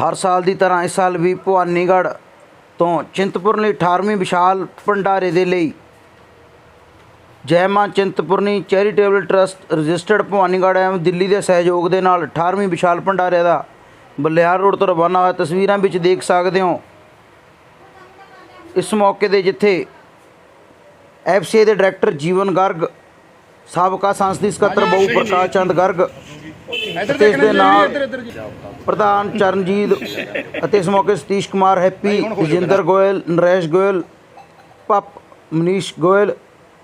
ਹਰ ਸਾਲ ਦੀ ਤਰ੍ਹਾਂ ਇਸ ਸਾਲ ਵੀ ਭਵਾਨੀਗੜ੍ਹ ਤੋਂ ਚਿੰਤਪੁਰਨੀ 18ਵੀਂ ਵਿਸ਼ਾਲ ਭੰਡਾਰੇ ਦੇ ਲਈ। ਜੈ ਮਾਂ Chintpurni charitable trust registered Bhawanigarh ਐਵਂ Delhi ਦੇ ਸਹਿਯੋਗ ਦੇ ਨਾਲ 18ਵੀਂ ਵਿਸ਼ਾਲ ਭੰਡਾਰੇ ਦਾ ਬਲਿਆਰ ਰੋਡ ਤੋਂ ਰਵਾਨਾ ਹੋਇਆ। ਤਸਵੀਰਾਂ ਵਿੱਚ ਦੇਖ ਸਕਦੇ ਹੋ। ਇਸ ਮੌਕੇ ਤੇ ਜਿੱਥੇ ਐਫਸੀਏ ਦੇ ਡਾਇਰੈਕਟਰ ਜੀਵਨ ਗਰਗ ਸਾਬਕਾ ਸੰਸਦੀ ਸਕੱਤਰ ਬਹੁ ਪ੍ਰਕਾਸ਼ ਚੰਦ ਗਰਗ ਇਸ ਦੇ ਨਾਲ ਪ੍ਰਧਾਨ ਚਰਨਜੀਤ ਅਤੇ ਇਸ ਮੌਕੇ ਸਤੀਸ਼ ਕੁਮਾਰ ਹੈਪੀ ਰਜਿੰਦਰ ਗੋਇਲ ਨਰੇਸ਼ ਗੋਇਲ ਪਪ ਮਨੀਸ਼ ਗੋਇਲ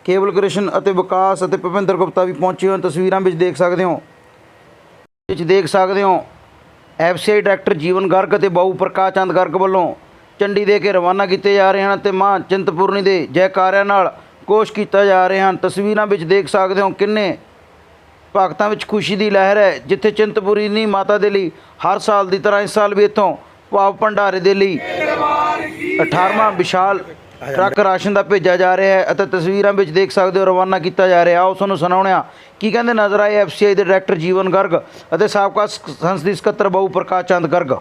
ਕੇਵਲ ਕ੍ਰਿਸ਼ਨ ਅਤੇ ਵਿਕਾਸ ਅਤੇ ਭੁਪਿੰਦਰ ਗੁਪਤਾ ਵੀ ਪਹੁੰਚੇ ਹੋਏ। ਤਸਵੀਰਾਂ ਵਿੱਚ ਦੇਖ ਸਕਦੇ ਹੋ। ਵਿੱਚ ਦੇਖ ਸਕਦੇ ਹੋ ਐਫਸੀਆਈ ਡਾਇਰੈਕਟਰ ਜੀਵਨ ਗਰਗ ਅਤੇ ਬਾਊ ਪ੍ਰਕਾਸ਼ ਚੰਦ ਗਰਗ ਵੱਲੋਂ ਚੰਡੀ ਦੇ ਕੇ ਰਵਾਨਾ ਕੀਤੇ ਜਾ ਰਹੇ ਹਨ ਤੇ ਮਾਂ ਚਿੰਤਪੁਰਨੀ ਦੇ ਜੈਕਾਰਿਆਂ ਨਾਲ ਕੋਸ਼ ਕੀਤਾ ਜਾ ਰਹੇ ਹਨ। ਤਸਵੀਰਾਂ ਵਿੱਚ ਦੇਖ ਸਕਦੇ ਹੋ ਕਿੰਨੇ ਭਗਤਾਂ ਵਿੱਚ ਖੁਸ਼ੀ ਦੀ ਲਹਿਰ ਹੈ ਜਿੱਥੇ ਚਿੰਤਪੁਰਨੀ ਮਾਤਾ ਦੇ ਲਈ ਹਰ ਸਾਲ ਦੀ ਤਰ੍ਹਾਂ ਇਸ ਸਾਲ ਵੀ ਇੱਥੋਂ ਭਾਵ ਭੰਡਾਰੇ ਦੇ ਲਈ 18ਵਾਂ ਵਿਸ਼ਾਲ ਟਰੱਕ ਰਾਸ਼ਨ ਦਾ ਭੇਜਿਆ ਜਾ ਰਿਹਾ ਹੈ ਅਤੇ ਤਸਵੀਰਾਂ ਵਿੱਚ ਦੇਖ ਸਕਦੇ ਹੋ ਰਵਾਨਾ ਕੀਤਾ ਜਾ ਰਿਹਾ ਆਓ ਤੁਹਾਨੂੰ ਸੁਣਾਉਣਿਆ ਕੀ ਕਹਿੰਦੇ ਨਜ਼ਰ ਆਏ ਐਫਸੀਆਈ ਦੇ ਡਾਇਰੈਕਟਰ ਜੀਵਨ ਗਰਗ ਅਤੇ ਸਾਬਕਾ ਸ- ਸੰਸਦੀ ਸਕੱਤਰ ਬਹੁ ਪ੍ਰਕਾਸ਼ ਚੰਦ ਗਰਗ।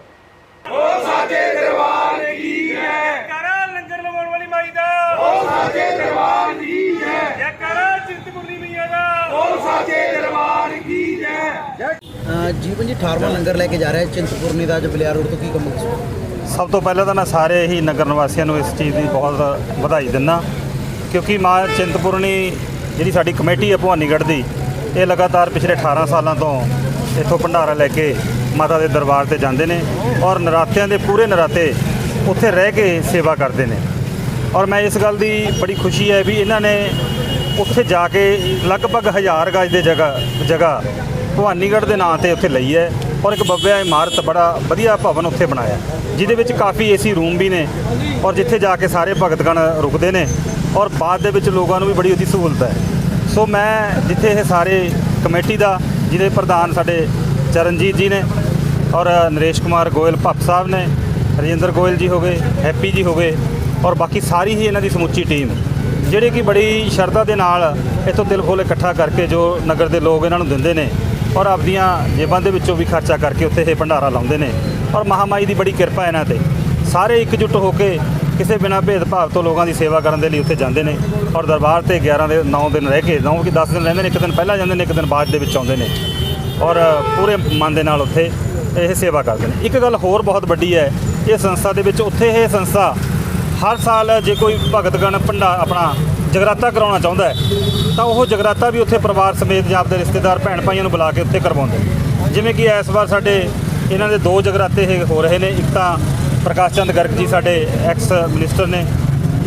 ਜੈਕਾਰਾ ਲੰਗਰ ਲਵਾਉਣ ਵਾਲੀ ਮਾਈ ਦਾ। ਉਹ ਸਾਚੇ ਦਰਬਾਰ ਦੀ ਜੈ ਜੈਕਾਰਾ ਚਿੰਤਪੁਰਨੀ ਮਈਆ ਦਾ ਜੀਵਨ ਜੀ 18ਵਾਂ ਲੰਗਰ ਲੈ ਕੇ ਜਾ ਰਿਹਾ ਹੈ ਚਿੰਤਪੁਰਨੀ ਦਾ, ਅੱਜ ਬਲਿਆਰ ਰੋਡ ਤੋਂ ਕੀ ਕੰਮ ਸਭ ਤੋਂ ਪਹਿਲਾਂ ਤਾਂ ਮੈਂ ਸਾਰੇ ਹੀ ਨਗਰ ਨਿਵਾਸੀਆਂ ਨੂੰ ਇਸ ਚੀਜ਼ ਦੀ ਬਹੁਤ ਵਧਾਈ ਦਿੰਦਾ, ਕਿਉਂਕਿ ਮਾਂ ਚਿੰਤਪੁਰਨੀ ਜਿਹੜੀ ਸਾਡੀ ਕਮੇਟੀ ਹੈ ਭਵਾਨੀਗੜ੍ਹ ਦੀ, ਇਹ ਲਗਾਤਾਰ ਪਿਛਲੇ 18 ਸਾਲਾਂ ਤੋਂ ਇੱਥੋਂ ਭੰਡਾਰਾ ਲੈ ਕੇ ਮਾਤਾ ਦੇ ਦਰਬਾਰ ਤੇ ਜਾਂਦੇ ਨੇ ਔਰ ਨਰਾਤਿਆਂ ਦੇ ਪੂਰੇ ਨਰਾਤੇ ਉੱਥੇ ਰਹਿ ਕੇ ਸੇਵਾ ਕਰਦੇ ਨੇ। ਔਰ ਮੈਂ ਇਸ ਗੱਲ ਦੀ ਬੜੀ ਖੁਸ਼ੀ ਹੈ ਵੀ ਇਹਨਾਂ ਨੇ ਉੱਥੇ ਜਾ ਕੇ ਲਗਭਗ ਹਜ਼ਾਰ ਗਜ ਦੇ ਜਗ੍ਹਾ ਜਗ੍ਹਾ ਭਵਾਨੀਗੜ੍ਹ ਦੇ ਨਾਂ ਤੇ ਉੱਥੇ ਲਈ ਹੈ ਔਰ ਇੱਕ ਬੱਬਿਆ ਇਮਾਰਤ ਬੜਾ ਵਧੀਆ ਭਵਨ ਉੱਥੇ ਬਣਾਇਆ ਜਿਹਦੇ ਵਿੱਚ ਕਾਫੀ ਏਸੀ ਰੂਮ ਵੀ ਨੇ ਔਰ ਜਿੱਥੇ ਜਾ ਕੇ ਸਾਰੇ ਭਗਤਗਣ ਰੁਕਦੇ ਨੇ ਔਰ ਬਾਅਦ ਦੇ ਵਿੱਚ ਲੋਕਾਂ ਨੂੰ ਵੀ ਬੜੀ ਉਹਦੀ ਸਹੂਲਤ ਹੈ। ਸੋ ਮੈਂ ਜਿੱਥੇ ਇਹ ਸਾਰੇ ਕਮੇਟੀ ਦਾ, ਜਿਹਦੇ ਪ੍ਰਧਾਨ ਸਾਡੇ ਚਰਨਜੀਤ ਜੀ ਨੇ ਔਰ ਨਰੇਸ਼ ਕੁਮਾਰ ਗੋਇਲ ਭੱਪ ਸਾਹਿਬ ਨੇ ਰਜਿੰਦਰ ਗੋਇਲ ਜੀ ਹੋ ਗਏ, ਹੈਪੀ ਜੀ ਹੋ ਗਏ ਔਰ ਬਾਕੀ ਸਾਰੀ ਹੀ ਇਹਨਾਂ ਦੀ ਸਮੁੱਚੀ ਟੀਮ, ਜਿਹੜੇ ਕਿ ਬੜੀ ਸ਼ਰਧਾ ਦੇ ਨਾਲ ਇੱਥੋਂ ਦਿਲ ਖੋਲ੍ਹ ਇਕੱਠਾ ਕਰਕੇ ਜੋ ਨਗਰ ਦੇ ਲੋਕ ਇਹਨਾਂ ਨੂੰ ਦਿੰਦੇ ਨੇ ਔਰ ਆਪਦੀਆਂ ਜੇਬਾਂ ਦੇ ਵਿੱਚੋਂ ਵੀ ਖਰਚਾ ਕਰਕੇ ਉੱਥੇ ਇਹ ਭੰਡਾਰਾ ਲਾਉਂਦੇ ਨੇ। ਔਰ ਮਹਾਮਾਈ ਦੀ ਬੜੀ ਕਿਰਪਾ ਇਹਨਾਂ ਤੇ। ਸਾਰੇ ਇਕਜੁੱਟ ਹੋ ਕੇ ਕਿਸੇ ਬਿਨਾਂ ਭੇਦਭਾਵ ਤੋਂ ਲੋਕਾਂ ਦੀ ਸੇਵਾ ਕਰਨ ਦੇ ਲਈ ਉੱਥੇ ਜਾਂਦੇ ਨੇ। ਔਰ ਦਰਬਾਰ ਤੇ 11 ਦੇ 9 ਦਿਨ ਰਹਿ ਕੇ 9 ਕਿ 10 ਦਿਨ ਰਹਿੰਦੇ ਨੇ, ਇੱਕ ਦਿਨ ਪਹਿਲਾਂ ਜਾਂਦੇ ਨੇ, ਇੱਕ ਦਿਨ ਬਾਅਦ ਦੇ ਵਿੱਚ ਆਉਂਦੇ ਨੇ। ਔਰ ਪੂਰੇ ਮਨ ਦੇ ਨਾਲ ਉੱਥੇ ਇਹ ਸੇਵਾ ਕਰਦੇ ਨੇ। ਇੱਕ ਗੱਲ ਹੋਰ ਬਹੁਤ ਵੱਡੀ ਹੈ, ਇਹ ਸੰਸਥਾ ਦੇ ਵਿੱਚ ਉੱਥੇ ਇਹ ਸੰਸਥਾ ਹਰ ਸਾਲ ਜੇ ਕੋਈ ਭਗਤਗਣ ਭੰਡਾ ਆਪਣਾ ਜਗਰਾਤਾ ਕਰਾਉਣਾ ਚਾਹੁੰਦਾ ਹੈ, ਤਾਂ ਉਹ ਜਗਰਾਤਾ ਵੀ ਉੱਥੇ ਪਰਿਵਾਰ ਸਮੇਤ ਜਾਂ ਆਪਦੇ ਰਿਸ਼ਤੇਦਾਰ, ਭੈਣ ਭਾਈਆਂ ਨੂੰ ਬੁਲਾ ਕੇ ਉੱਥੇ ਕਰਵਾਉਂਦੇ ਨੇ। ਜਿਵੇਂ ਕਿ ਇਸ ਵਾਰ ਸਾਡੇ ਇਹਨਾਂ ਦੇ ਦੋ ਜਗਰਾਤੇ ਹੋ ਰਹੇ ਨੇ, ਇੱਕ ਤਾਂ ਪ੍ਰਕਾਸ਼ ਚੰਦ ਗਰਗ ਜੀ ਸਾਡੇ ਐਕਸ ਮਿਨਿਸਟਰ ਨੇ,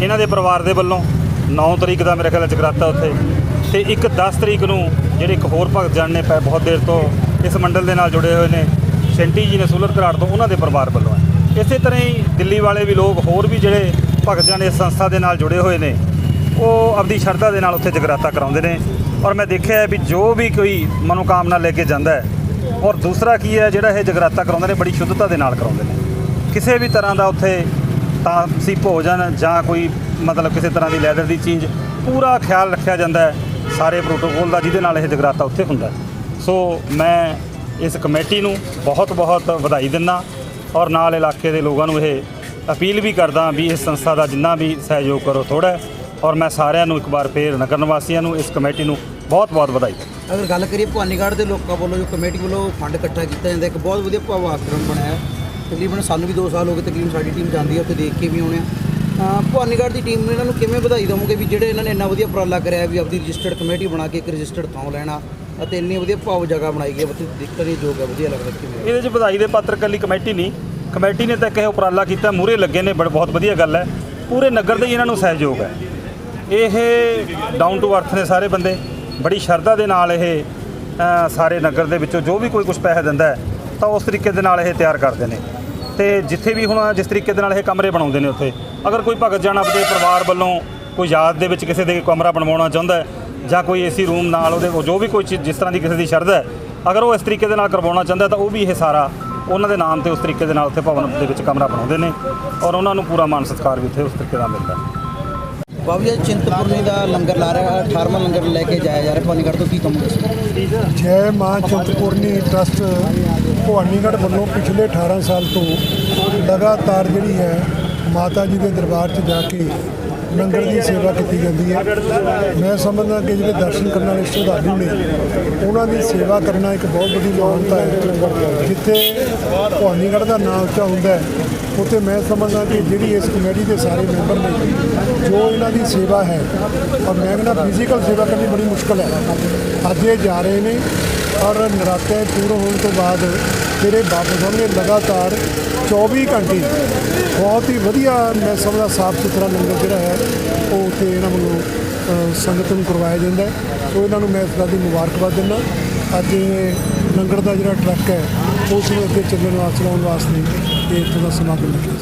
ਇਹਨਾਂ ਦੇ ਪਰਿਵਾਰ ਦੇ ਵੱਲੋਂ 9 ਤਰੀਕ ਦਾ ਮੇਰੇ ਖਿਆਲ ਜਗਰਾਤਾ ਉੱਥੇ, ਤੇ ਇੱਕ 10 ਤਰੀਕ ਨੂੰ ਜਿਹੜੇ ਇੱਕ ਹੋਰ ਭਗਤ ਜਣ ਨੇ ਪੈ- ਬਹੁਤ ਦੇਰ ਤੋਂ ਇਸ ਮੰਡਲ ਦੇ ਨਾਲ ਜੁੜੇ ਹੋਏ ਨੇ, ਸ਼ੈਂਟੀ ਜੀ ਨੇ ਸੂਲਰ ਘਰਾੜ ਤੋਂ ਉਹਨਾਂ ਦੇ ਪਰਿਵਾਰ ਵੱਲੋਂ ਹੈ ਇਸੇ ਤਰ੍ਹਾਂ ਹੀ ਦਿੱਲੀ ਵਾਲੇ ਵੀ ਲੋਕ ਹੋਰ ਵੀ ਜਿਹੜੇ ਭਗਤ ਜਣ ਇਸ ਸੰਸਥਾ ਦੇ ਨਾਲ ਜੁੜੇ ਹੋਏ ਨੇ ਉਹ ਆਪਦੀ ਸ਼ਰਧਾ ਦੇ ਨਾਲ ਉੱਥੇ ਜਗਰਾਤਾ ਕਰਾਉਂਦੇ ਨੇ। ਔਰ ਮੈਂ ਦੇਖਿਆ ਵੀ ਜੋ ਵੀ ਕੋਈ ਮਨੋਕਾਮਨਾ ਲੈ ਕੇ ਜਾਂਦਾ ਹੈ, ਔਰ ਦੂਸਰਾ ਕੀ ਹੈ, ਜਿਹੜਾ ਇਹ ਜਗਰਾਤਾ ਕਰਾਉਂਦੇ ਨੇ, ਬੜੀ ਸ਼ੁੱਧਤਾ ਦੇ ਨਾਲ ਕਰਾਉਂਦੇ ਨੇ। ਕਿਸੇ ਵੀ ਤਰ੍ਹਾਂ ਦਾ ਉੱਥੇ ਤਾਂ ਸੀ ਭੋਜਨ ਜਾਂ ਕੋਈ ਮਤਲਬ ਕਿਸੇ ਤਰ੍ਹਾਂ ਦੀ ਲੈਦਰ ਦੀ ਚੀਜ਼, ਪੂਰਾ ਖਿਆਲ ਰੱਖਿਆ ਜਾਂਦਾ ਹੈ, ਸਾਰੇ ਪ੍ਰੋਟੋਕੋਲ ਦਾ ਜਿਹਦੇ ਨਾਲ ਇਹ ਜਗਰਾਤਾ ਉੱਥੇ ਹੁੰਦਾ ਸੋ ਮੈਂ ਇਸ ਕਮੇਟੀ ਨੂੰ ਬਹੁਤ ਬਹੁਤ ਵਧਾਈ ਦਿੰਦਾ ਔਰ ਨਾਲ ਇਲਾਕੇ ਦੇ ਲੋਕਾਂ ਨੂੰ ਇਹ ਅਪੀਲ ਵੀ ਕਰਦਾ ਵੀ ਇਸ ਸੰਸਥਾ ਦਾ ਜਿੰਨਾ ਵੀ ਸਹਿਯੋਗ ਕਰੋ ਥੋੜਾ ਔਰ ਮੈਂ ਸਾਰਿਆਂ ਨੂੰ ਇੱਕ ਵਾਰ ਫੇਰ ਨਗਰ ਨਿਵਾਸੀਆਂ ਨੂੰ ਇਸ ਕਮੇਟੀ ਨੂੰ ਬਹੁਤ ਬਹੁਤ ਵਧਾਈ ਅਗਰ ਗੱਲ ਕਰੀਏ ਭਵਾਨੀਗੜ੍ਹ ਦੇ ਲੋਕਾਂ ਵੱਲੋਂ ਜੋ ਕਮੇਟੀ ਵੱਲੋਂ ਫੰਡ ਇਕੱਠਾ ਕੀਤਾ ਜਾਂਦਾ ਇੱਕ ਬਹੁਤ ਵਧੀਆ ਭਾਵ ਆਕਰਮ ਬਣਾਇਆ। ਤਕਰੀਬਨ ਸਾਨੂੰ ਵੀ 2 ਸਾਲ ਹੋ ਗਏ ਤਕਰੀਬਨ ਸਾਡੀ ਟੀਮ ਜਾਂਦੀ ਹੈ ਉੱਥੇ ਦੇਖ ਕੇ ਵੀ ਆਉਣੇ ਆ। ਭਵਾਨੀਗੜ੍ਹ ਦੀ ਟੀਮ ਨੂੰ ਇਹਨਾਂ ਨੂੰ ਕਿਵੇਂ ਵਧਾਈ ਦਵੋਗੇ ਵੀ ਜਿਹੜੇ ਇਹਨਾਂ ਨੇ ਇੰਨਾ ਵਧੀਆ ਉਪਰਾਲਾ ਕਰਿਆ ਵੀ ਆਪਦੀ ਰਜਿਸਟਰਡ ਕਮੇਟੀ ਬਣਾ ਕੇ ਇੱਕ ਰਜਿਸਟਰਡ ਥਾਂ ਲੈਣਾ ਅਤੇ ਇੰਨੀ ਵਧੀਆ ਭਾਵ ਜਗ੍ਹਾ ਬਣਾਈ ਗਈ ਹੈ ਉੱਥੇ ਦੇਖਣ ਦੀ ਯੋਗ ਹੈ ਵਧੀਆ ਲੱਗਦਾ ਕਿਵੇਂ? ਇਹਦੇ 'ਚ ਵਧਾਈ ਦੇ ਪਾਤਰ ਕੱਲੀ ਕਮੇਟੀ ਨਹੀਂ। ਕਮੇਟੀ ਨੇ ਤਾਂ ਇਹ ਉਪਰਾਲਾ ਕੀਤਾ ਮੂਰੇ ਲੱਗੇ ਨੇ ਬੜ- ਬਹੁਤ ਵਧੀਆ ਗੱਲ ਹੈ। ਪੂਰੇ ਨਗਰ ਦੇ ਇਹਨਾਂ ਨੂੰ ਸਹਿਯੋਗ ਹੈ। ਇਹ ਡਾਊਨ ਟੂ ਅਰਥ ਨੇ ਸਾਰੇ ਬੰਦੇ। ਬੜੀ ਸ਼ਰਧਾ ਦੇ ਨਾਲ ਇਹ ਸਾਰੇ ਨਗਰ ਦੇ ਵਿੱਚੋਂ ਜੋ ਵੀ ਕੋਈ ਕੁਝ ਪੈਸੇ ਦਿੰਦਾ ਤਾਂ ਉਸ ਤਰੀਕੇ ਦੇ ਨਾਲ ਇਹ ਤਿਆਰ ਕਰਦੇ ਨੇ। ਤੇ ਜਿੱਥੇ ਵੀ ਹੁਣ ਜਿਸ ਤਰੀਕੇ ਦੇ ਨਾਲ ਇਹ ਕਮਰੇ ਬਣਾਉਂਦੇ ਨੇ ਉੱਥੇ, ਅਗਰ ਕੋਈ ਭਗਤ ਜਨ ਆਪਦੇ ਪਰਿਵਾਰ ਵੱਲੋਂ ਕੋਈ ਯਾਦ ਦੇ ਵਿੱਚ ਕਿਸੇ ਦੇ ਕਮਰਾ ਬਣਵਾਉਣਾ ਚਾਹੁੰਦਾ ਜਾਂ ਕੋਈ ਏਸੀ ਰੂਮ ਨਾਲ ਉਹਦੇ ਜੋ ਵੀ ਕੋਈ ਚੀਜ਼, ਜਿਸ ਤਰ੍ਹਾਂ ਦੀ ਕਿਸੇ ਦੀ ਸ਼ਰਧਾ ਹੈ, ਅਗਰ ਉਹ ਇਸ ਤਰੀਕੇ ਦੇ ਨਾਲ ਕਰਵਾਉਣਾ ਚਾਹੁੰਦਾ ਤਾਂ ਉਹ ਵੀ ਇਹ ਸਾਰਾ ਉਹਨਾਂ ਦੇ ਨਾਮ ਤੇ ਉਸ ਤਰੀਕੇ ਦੇ ਨਾਲ ਉੱਥੇ ਭਵਨ ਦੇ ਵਿੱਚ ਕਮਰਾ ਬਣਾਉਂਦੇ ਨੇ ਔਰ ਉਹਨਾਂ ਨੂੰ ਪੂਰਾ ਮਾਨ ਸਤਿਕਾਰ ਵੀ ਉੱਥੇ ਉਸ ਤਰੀਕੇ ਦਾ ਮਿਲਦਾ ਬਾਬੂ ਜੀ ਚਿੰਤਪੁਰਨੀ ਦਾ ਲੰਗਰ ਲਾ ਰਿਹਾ 18ਵਾਂ ਲੰਗਰ ਲੈ ਕੇ ਜਾਇਆ ਜਾ ਰਿਹਾ ਭਵਾਨੀਗੜ੍ਹ ਤੋਂ ਕੀ ਕਹੋਗੇ ਜੈ ਮਾਂ ਚਿੰਤਪੁਰਨੀ ਟਰਸਟ ਭਵਾਨੀਗੜ੍ਹ ਵੱਲੋਂ ਪਿਛਲੇ 18 ਸਾਲ ਤੋਂ ਲਗਾਤਾਰ ਜਿਹੜੀ ਹੈ, ਮਾਤਾ ਜੀ ਦੇ ਦਰਬਾਰ 'ਚ ਜਾ ਕੇ ਲੰਗਰ ਦੀ ਸੇਵਾ ਕੀਤੀ ਜਾਂਦੀ ਹੈ। ਮੈਂ ਸਮਝਦਾ ਕਿ ਜਿਹੜੇ ਦਰਸ਼ਨ ਕਰਨ ਵਾਲੇ ਸ਼ਰਧਾਲੂ ਨੇ, ਉਹਨਾਂ ਦੀ ਸੇਵਾ ਕਰਨਾ ਇੱਕ ਬਹੁਤ ਵੱਡੀ ਮਾਨਤਾ ਹੈ। ਜਿੱਥੇ ਭਵਾਨੀਗੜ੍ਹ ਦਾ ਨਾਮ ਉੱਚਾ ਹੁੰਦਾ ਹੈ ਉੱਥੇ ਮੈਂ ਸਮਝਦਾ ਕਿ ਜਿਹੜੀ ਇਸ ਕਮੇਟੀ ਦੇ ਸਾਰੇ ਮੈਂਬਰ ਨੇ, ਜੋ ਇਹਨਾਂ ਦੀ ਸੇਵਾ ਹੈ, ਔਰ ਮੈਂ ਕਹਿੰਦਾ ਫਿਜ਼ੀਕਲ ਸੇਵਾ ਕਰਨੀ ਬੜੀ ਮੁਸ਼ਕਲ ਹੈ। ਅੱਜ ਇਹ ਜਾ ਰਹੇ ਨੇ, ਔਰ ਨਰਾਤੇ ਪੂਰੇ ਹੋਣ ਤੋਂ ਬਾਅਦ ਫਿਰ ਇਹ ਵਾਪਸ ਆਉਣਗੇ ਲਗਾਤਾਰ 24 ਘੰਟੇ ਬਹੁਤ ਹੀ ਵਧੀਆ, ਮੈਂ ਸਮਝਦਾ ਸਾਫ਼ ਸੁਥਰਾ ਲੰਗਰ ਜਿਹੜਾ ਹੈ, ਉਹ ਉੱਥੇ ਇਹਨਾਂ ਵੱਲੋਂ ਸੰਗਤ ਨੂੰ ਕਰਵਾਇਆ ਜਾਂਦਾ ਸੋ ਇਹਨਾਂ ਨੂੰ ਮੈਂ ਇਸ ਗੱਲ ਦੀ ਮੁਬਾਰਕਬਾਦ ਦਿੰਦਾ। ਅੱਜ ਇਹ ਲੰਗਰ ਦਾ ਜਿਹੜਾ ਟਰੱਕ ਹੈ ਉਸ ਨੂੰ ਅੱਗੇ ਚੱਲਣ ਵਾਸਤੇ ਚਲਾਉਣ ਵਾਸਤੇ ਇਹ ਇੱਥੋਂ ਦਾ ਸਮਾਗਮ ਲੱਗਿਆ